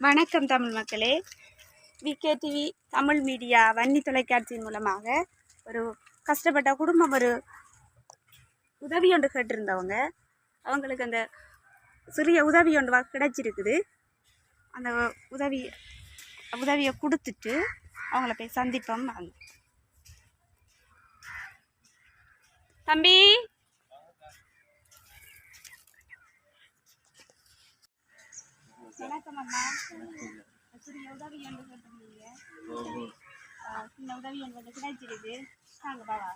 வணக்கம் தமிழ் மக்களே. VK TV Tamil media Vanni தொலைக்காட்சியின் மூலமாக ஒரு கஷ்டப்பட்ட குடும்பம் ஒரு உதவி ஒன்று கேட்டிருந்தவங்க. அவங்களுக்கு அந்த சிறிய உதவி ஒன்று கிடைச்சிருக்குது. அந்த உதவி உதவியை கொடுத்துட்டு அவங்கள போய் சந்திப்போம். தம்பி! வணக்கம் அம்மா. சிறிய உதவி ஒன்று கேட்டிருந்தீங்க? ஆ, சின்ன உதவி வந்து கிடைச்சிருக்கு வாங்க பாவா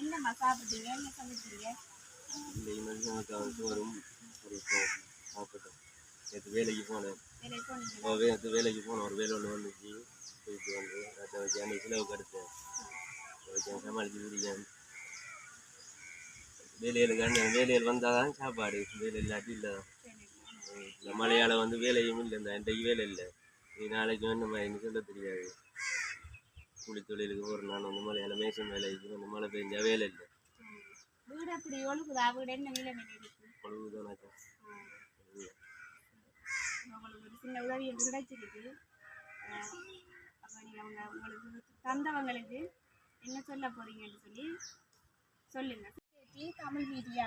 என்னம்மா சாப்பிட்டீங்க? என்ன சமைச்சீங்க? சாப்பிட்டோம் நேற்று வேலைக்கு போனேன். நேற்று வேலைக்கு போனேன். ஒரு வேலை ஒன்று வந்துச்சு. போயிட்டு வந்து அதை வச்சு அன்றைக்கி செலவுக்கு எடுத்தேன். வச்சு சமாளித்து முடியும் வேலையில் கண்டு வேலையில் வந்தால் தான் சாப்பாடு வேலை இல்லாட்டி இல்லை. இந்த மழையால் வந்து வேலையும் இல்லை இந்த இன்றைக்கு வேலை இல்லை. நீ நாளைக்கு நம்ம எனக்கு சொல்ல தெரியாது. கூலி தொழிலுக்கு ஒரு நான் வந்து மழையால் மேசம் வேலைக்கு வந்து மழை பெஞ்சா வேலை இல்லை. வீடு அப்படி ஒழுகுதா? வீடு என்ன இருக்கு? பொழுதுதானாக்கா உங்களுக்கு ஒரு சின்ன உதவி கிடைச்சிருக்கு அப்போ நீங்கள் அவங்க உங்களுக்கு தந்தவங்களுக்கு என்ன சொல்ல போறீங்கன்னு சொல்லி சொல்லுங்க. KT Tamil media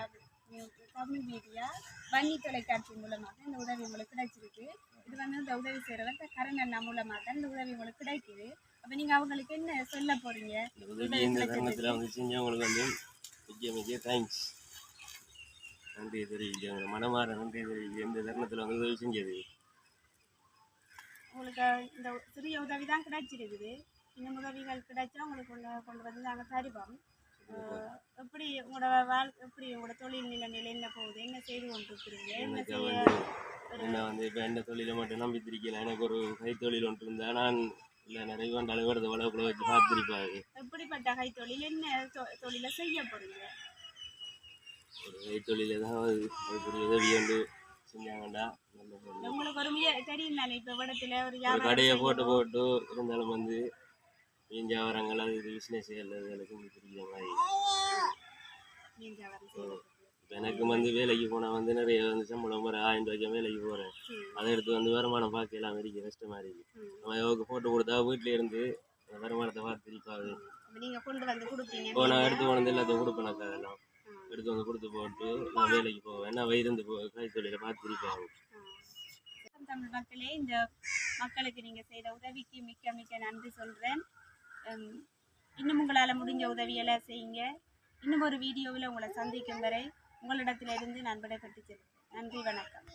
Tamil media Vanni தொலைக்காட்சி மூலமாக இந்த உதவி உங்களுக்கு கிடைச்சிருக்கு. இது வந்து இந்த உதவி செய்கிறவர் கரண் அண்ணா மூலமாக தான் இந்த உதவி உங்களுக்கு கிடைக்குது. அப்போ நீங்கள் அவங்களுக்கு என்ன சொல்ல போறீங்க? இந்த இந்த தருணத்தில் வந்து செஞ்சவங்களுக்கு வந்து மிக மிக தேங்க்ஸ் நன்றி தெரிவிக்க மனமாற நன்றி தெரிவிக்க இந்த தருணத்தில் வந்து உதவி செஞ்சது. உங்களுக்கு இந்த சிறிய உதவி தான் கிடைச்சிருக்குது. இன்னும் உதவிகள் கிடைச்சா உங்களுக்கு கொண்டு வந்து நாங்கள் தருவோம். எப்படி உங்களோட வாழ் எப்படி உங்களோட தொழில் நிலைமையில என்ன போகுது? என்ன செய்து என்ன செய்ய வந்து என்ன வந்து இப்போ எந்த தொழிலை மட்டும் நம்பி திரிக்கல. எனக்கு ஒரு கைத்தொழில் ஒன்று இருந்தால் நான் இல்லை நிறைய வந்து அலுவலகத்தை வளவுக்குள்ள வச்சு பார்த்துருப்பாரு எப்படிப்பட்ட கை தொழில் என்ன தொழிலை செய்ய போறீங்க ஒரு கைத்தொழில் ஏதாவது அதுக்குரிய உதவி வந்து தொழில். உங்களுக்கு ஒரு தெரியும் தானே இப்போ இடத்துல ஒரு ஒரு கடையை. போட்டு போட்டு இருந்தாலும் வந்து மீன் வியாபாரங்கள் அது இது பிஸ்னஸ் எல்லாத்துக்கும் தெரியுற மாதிரி எனக்கு வந்து வேலைக்கு போனால் வந்து நிறைய வந்து சம்பளம் ஒரு ஆயிரம் ரூபாய்க்கு வேலைக்கு போகிறேன் அதை எடுத்து வந்து வருமானம் பார்க்கலாம் இருக்கு கஷ்டமாக இருக்கு ம். நம்ம அவங்க போட்டு கொடுத்தா வீட்டில் இருந்து அந்த வருமானத்தை பார்த்து கொடுப்பீங்க இப்போ நான் எடுத்து கொண்டு எல்லாத்தையும் கொடுப்பேன் அதெல்லாம் ம், எடுத்து வந்து கொடுத்து போட்டு நான் வேலைக்கு போவேன் நான் வயிறு போ கைத்தொழிலை பார்த்து திருப்பாங்க ம். தமிழ் மக்களே இந்த மக்களுக்கு நீங்க செய்த உதவிக்கு மிக்க மிக்க நன்றி சொல்றேன் உம், இன்னும் உங்களால் முடிஞ்ச உதவியெல்லாம் செய்யுங்க. இன்னும் ஒரு வீடியோவில் உங்களை சந்திக்கும் வரை உங்களிடத்திலிருந்து நான் விடைபெற்று நன்றி வணக்கம்.